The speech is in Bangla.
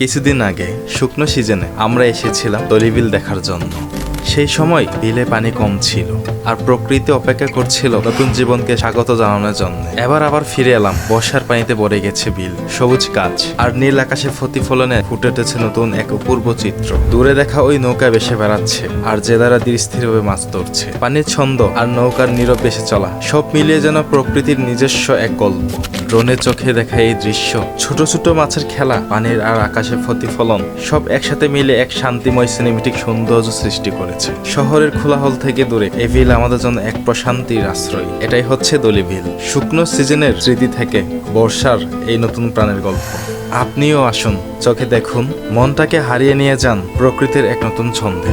কিছুদিন আগে শুকনো সিজনে আমরা এসেছিলাম দলিবিল দেখার জন্য। সেই সময় বিলে পানি কম ছিল আর প্রকৃতি অপেক্ষা করছিল নতুন জীবনকে স্বাগত জানানোর জন্য। এবার আবার ফিরে এলাম, বর্ষার পানিতে ভরে গেছে বিল, সবুজ গাছ আর নীল আকাশে প্রতিফলনে ফুটে উঠেছে নতুন এক অপূর্ব চিত্র। দূরে দেখা ওই নৌকা বেসে বেড়াচ্ছে আর জেলারা ধীরস্থিরভাবে মাছ ধরছে। পানির ছন্দ আর নৌকার নীরব বেসে চলা সব মিলিয়ে যেন প্রকৃতির নিজস্ব এক গল্প। ড্রোনের চোখে দেখা এই দৃশ্য। ছোট ছোট মাছের খেলা, পানির আর আকাশের প্রতিফলন, সব একসাথে মিলে এক শান্তিময় সিনেমেটিক সৌন্দর্য সৃষ্টি করেছে। শহরের খোলাহল থেকে দূরে, এই বিল আমাদের জন্য এক প্রশান্তির আশ্রয়। এটাই হচ্ছে দলি বিল শুকনো সিজনের স্মৃতি থেকে বর্ষার এই নতুন প্রাণের গল্প। আপনিও আসুন, চোখে দেখুন, মনটাকে হারিয়ে নিয়ে যান প্রকৃতির এক নতুন ছন্দে।